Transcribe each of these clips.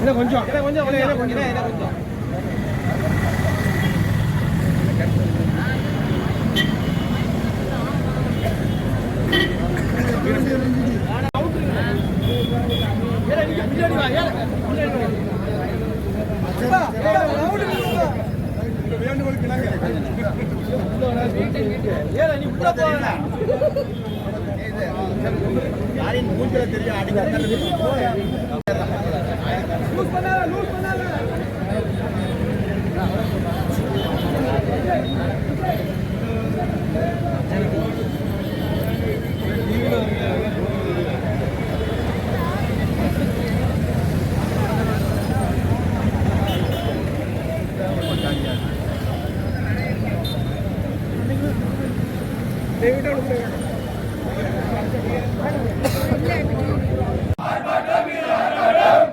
இன்னும் கொஞ்சம் இன்னும் கொஞ்சம் இன்னும் கொஞ்சம் இன்னும் கொஞ்சம். தெரியும்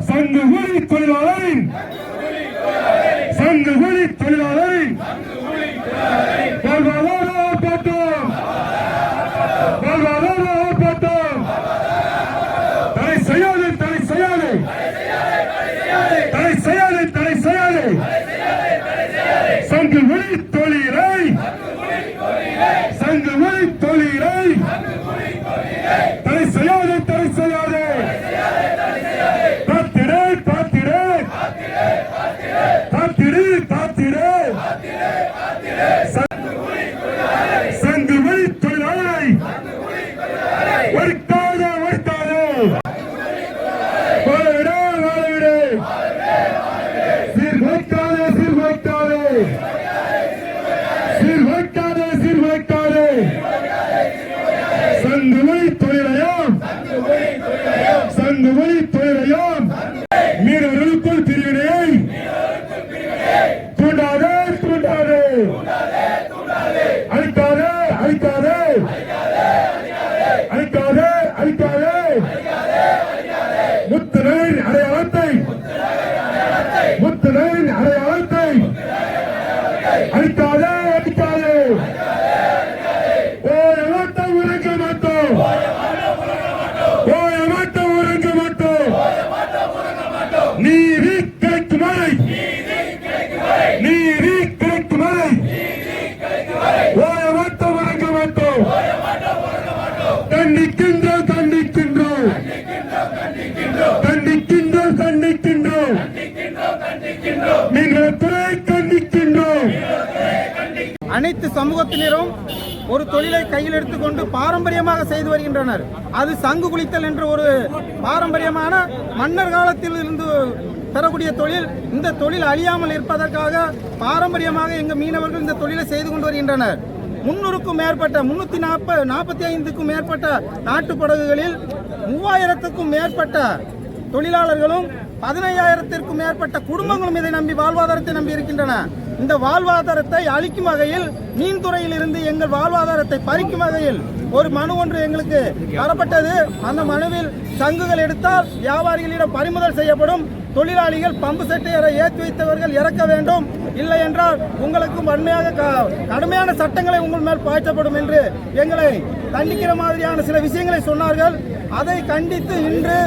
சங்க கூலி தொழிலாளரின் சங்கு கூலி தொழிலாளரின் வாழ்வாதார ஆர்ப்பாட்டம் வாழ்வாதார ஆர்ப்பாட்டம் தடை செய்யாதே தடை செய்யாதே தடை செய்யாதே தடை செய்யாதே சங்க ஒளி தொழிலை சங்க ஒளி தொழிலை தடை செய்யாதே தடை செய்யாதே. காத்திடு காத்திடு. காத்திடு காத்திடு. சங்கு வழி தொழிலாளரை. ஒடுக்காத ஒடுக்காத வாழவிட வாழவிட. சீர்குலைக்காதே சீர்குலைக்காதே சீர்குலைக்காதே அடையாளத்தை முத்துநரின் அடையாளத்தை அழிக்காதே அழிக்காதே ஓய மாட்டோம் உறங்க மாட்டோம் ஓய மாட்டோம் உறங்க மாட்டோம் நீதி கிடைக்கும் வரை நீதி கிடைக்கும் வரை ஓய மாட்டோம் உறங்க மாட்டோம் கண்டிக்கின்றோம் கண்டிக்கின்றோம் கண்டிக்கின்றோம் கண்டிக்கின்றோம் மீன்வளத்துறை கண்டிக்கின்றோம் அனைத்து சமூகத்தினரும் ஒரு தொழிலை கையில் எடுத்துக்கொண்டு பாரம்பரியமாக செய்து வருகின்றனர். அது சங்கு குளித்தல் என்ற ஒரு பாரம்பரியமான மன்னர் காலத்தில் இருந்து தரக்கூடிய தொழில். இந்த தொழில் அழியாமல் இருப்பதற்காக பாரம்பரியமாக எங்கள் மீனவர்கள் இந்த தொழிலை செய்து கொண்டு வருகின்றனர். முன்னூறுக்கும் மேற்பட்ட முன்னூத்தி நாற்பது நாற்பத்தி ஐந்துக்கும் மேற்பட்ட நாட்டுப் படகுகளில் மூவாயிரத்துக்கும் மேற்பட்ட தொழிலாளர்களும் பதினையாயிரத்திற்கும் மேற்பட்ட குடும்பங்களும் இதை நம்பி வாழ்வாதாரத்தை நம்பி இருக்கின்றன. இந்த வாழ்வாதாரத்தை அளிக்கும் வகையில் மீன்துறையில் இருந்து எங்கள் வாழ்வாதாரத்தை பறிக்கும் வகையில் ஒரு மனு ஒன்று எங்களுக்கு தரப்பட்டது. அந்த மனுவில் சங்குகள் எடுத்தால் வியாபாரிகளிடம் பறிமுதல் செய்யப்படும். தொழிலாளிகள் பம்பு செட்டு ஏற்றி வைத்தவர்கள் இறக்க வேண்டும். இல்லை என்றால் உங்களுக்கும் வன்மையாக கடுமையான சட்டங்களை உங்கள் மேல் பாய்ச்சப்படும் என்று எங்களை தண்டிக்கிற மாதிரியான சில விஷயங்களை சொன்னார்கள். அதை கண்டித்து இன்று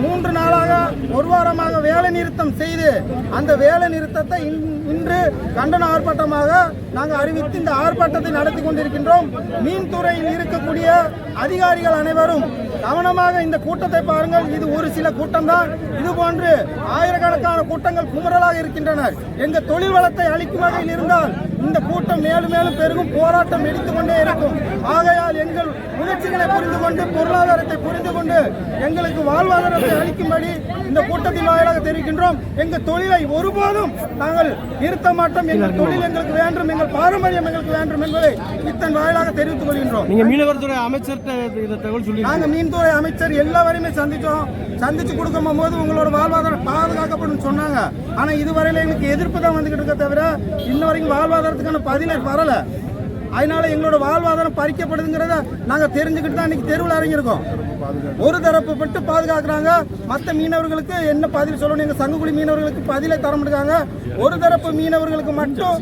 மூன்று நாளாக ஒரு வாரமாக வேலை நிறுத்தம் செய்து அந்த வேலை நிறுத்தத்தை இன்- இன்று கண்டன ஆர்ப்பாட்டமாக நாங்கள் அறிவித்து இந்த ஆர்ப்பாட்டத்தை நடத்தி கொண்டிருக்கின்றோம். மீன்துறையில் இருக்கக்கூடிய அதிகாரிகள் அனைவரும் கவனமாக இந்த கூட்டத்தை பாருங்கள். இது ஒரு சில கூட்டம்தான். இது போன்று ஆயிரக்கணக்கான கூட்டங்கள் குமுறலாக இருக்கின்றனர் எங்கள் தொழில் வளத்தை அளிக்கும் வகையில் இருந்தால் இந்த கூட்டம் மேலும் மேலும் பெருகும். போராட்டம் வெடித்துக் கொண்டே இருக்கும். ஆகையால் எங்கள் முயற்சிகளை புரிந்து கொண்டு பொருளாதாரத்தை புரிந்து கொண்டு எங்களுக்கு வாழ்வாதாரத்தை அளிக்கும்படி இந்த கூட்டத்தின் வாயிலாக தெரிவிக்கின்றோம். எங்கள் தொழிலை ஒருபோதும் நாங்கள் நிறுத்த மாட்டோம். எங்கள் தொழில் எங்களுக்கு வேண்டும். எங்கள் பாரம்பரியம் எங்களுக்கு வேண்டும் என்பதை இத்தன் வாயிலாக தெரிவித்துக் கொள்கின்றோம். நீங்க மீனவர்துறை இந்த தகவல் சொல்லி நாங்க மீன்துறை அமைச்சர் எல்லாவரையுமே சந்திச்சோம். சந்திச்சு கொடுக்கும் போது உங்களோட வாழ்வாதாரம் பாதுகாக்கப்படும் சொன்னாங்க. ஆனா இதுவரையில எங்களுக்கு எதிர்ப்பு தான் வந்துகிட்டு இருக்க தவிர இன்ன வரைக்கும் வாழ்வாதாரத்துக்கான பதிலே வரல. அதனால எங்களோட வாழ்வாதாரம் பறிக்கப்படுதுங்கிறத நாங்க தெரிஞ்சுக்கிட்டு தான் இன்னைக்கு தெருவில் இறங்கியிருக்கோம். ஒரு தரப்பு பட்டு பாதுகாக்கிறாங்க. மற்ற மீனவர்களுக்கு என்ன பதில் சொல்லணும்? எங்க சங்குக்குடி மீனவர்களுக்கு பதிலை தர மாட்டாங்க ஒரு தரப்பு மீனவர்களுக்கு மட்டும்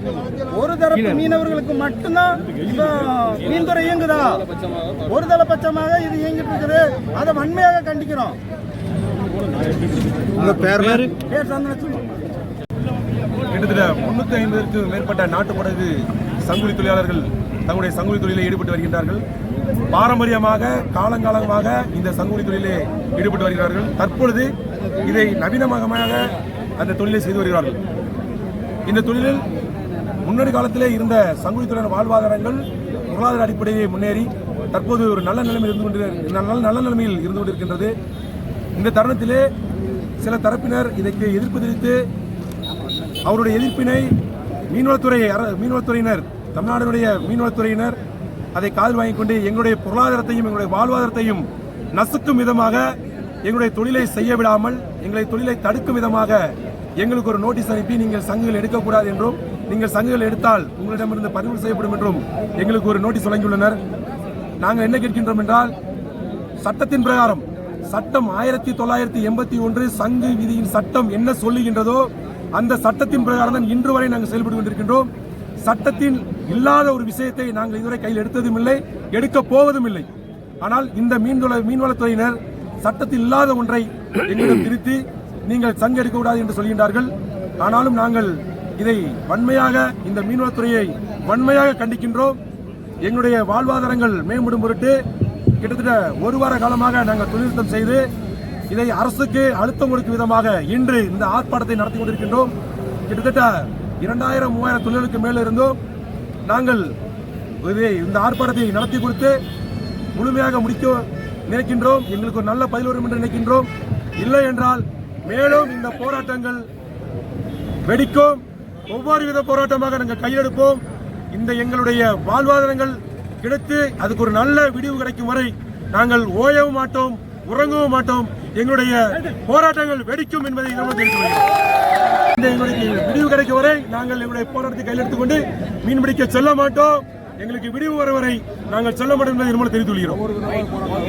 ஒரு தரப்பு மீனவர்களுக்கு மட்டும்தான் இப்போ மீன்துறை இயங்குதா? ஒரு தளபட்சமாக இது இயங்கிட்டு இருக்குது. அதை வன்மையாக கண்டிக்கிறோம். கிட்டத்தட்ட முன்னூத்தி ஐம்பதற்கு மேற்பட்ட நாட்டுப்படகு சங்குலி தொழிலாளர்கள் தங்களுடைய சங்குலி தொழிலில் ஈடுபட்டு வருகின்றார்கள். பாரம்பரியமாக காலங்காலமாக இந்த சங்குலி தொழிலே ஈடுபட்டு வருகிறார்கள். தற்பொழுது இதை நவீனமாக அந்த தொழிலை செய்து வருகிறார்கள். இந்த தொழிலில் முன்னாடி காலத்திலே இருந்த சங்குலி தொழிலாளர் வாழ்வாதாரங்கள் பொருளாதார அடிப்படையை முன்னேறி தற்போது ஒரு நல்ல நிலைமையில் இருந்து கொண்டு நல்ல நல்ல நிலைமையில் இருந்து கொண்டிருக்கின்றது. இந்த தருணத்திலே சில தரப்பினர் இதற்கு எதிர்ப்பு தெரிவித்து அவருடைய எதிர்ப்பினை மீன்வளத்துறை அர- மீன்வளத்துறையினர் தமிழ்நாடுடைய மீன்வளத்துறையினர் அதை காதில் வாங்கிக் கொண்டு எங்களுடைய பொருளாதாரத்தையும் எங்களுடைய வாழ்வாதாரத்தையும் நசுக்கும் விதமாக எங்களுடைய தொழிலை செய்ய விடாமல் எங்களை தொழிலை தடுக்கும் விதமாக எங்களுக்கு ஒரு நோட்டீஸ் அனுப்பி நீங்கள் சங்குகள் எடுக்கக்கூடாது என்றும் நீங்கள் சங்குகள் எடுத்தால் உங்களிடமிருந்து பறிமுதல் செய்யப்படும் என்றும் எங்களுக்கு ஒரு நோட்டீஸ் வழங்கியுள்ளனர். நாங்கள் என்ன கேட்கின்றோம் என்றால் சட்டத்தின் பிரகாரம் சட்டம் ஆயிரத்தி தொள்ளாயிரத்தி எண்பத்தி ஒன்று சங்கு விதியின் சட்டம் என்ன சொல்லுகின்றதோ அந்த சட்டத்தின் பிரகாரம் தான் இன்று வரை நாங்கள் செயல்பட்டு கொண்டிருக்கின்றோம். சட்டத்தில் இல்லாத ஒரு விஷயத்தை நாங்கள் இதுவரை கையில் எடுத்ததும் இல்லை எடுக்க போவதும் இல்லை ஆனால் இந்த மீன்வள மீன்வளத்துறையினர் சட்டத்தில் இல்லாத ஒன்றை எங்களிடம் திருத்தி நீங்கள் சங்க எடுக்கக்கூடாது என்று சொல்கின்றார்கள். ஆனாலும் நாங்கள் இதை வன்மையாக இந்த மீன்வளத்துறையை வன்மையாக கண்டிக்கின்றோம். எங்களுடைய வாழ்வாதாரங்கள் மேம்படும் பொருட்டு கிட்டத்தட்ட ஒரு வார காலமாக நாங்கள் தொழில்நுட்பம் செய்து இதை அரசுக்கு அழுத்தம் கொடுக்கும் விதமாக இன்று இந்த ஆர்ப்பாட்டத்தை நடத்தி கொண்டிருக்கின்றோம். கிட்டத்தட்ட இரண்டாயிரம் மூவாயிரம் தொழிலுக்கு மேலே இருந்தோம் நாங்கள் இந்த ஆர்ப்பாட்டத்தை நடத்தி கொடுத்து முழுமையாக முடிக்க நினைக்கின்றோம். எங்களுக்கு ஒரு நல்ல பதில் வரும் என்று நினைக்கின்றோம். இல்லை என்றால் மேலும் இந்த போராட்டங்கள் வெடிக்கும். ஒவ்வொரு வித போராட்டமாக நாங்கள் கையெடுப்போம் இந்த எங்களுடைய வாழ்வாதாரங்கள் கிடைத்து அதுக்கு ஒரு நல்ல விடிவு கிடைக்கும் வரை நாங்கள் ஓயவும் மாட்டோம் உறங்கவும் மாட்டோம். எங்களுடைய போராட்டங்கள் வெடிக்கும் என்பதை நம்ம தெரிந்து எங்களுக்கு விடிவு கிடைக்கும் வரை நாங்கள் எங்களுடைய போராட்டத்தை கையில் எடுத்துக்கொண்டு மீன்பிடிக்க செல்ல மாட்டோம். எங்களுக்கு விடிவு வரும் வரை நாங்கள் செல்ல மாட்டோம் என்பதை நம்ம தெரிவித்துக் கொள்கிறோம்.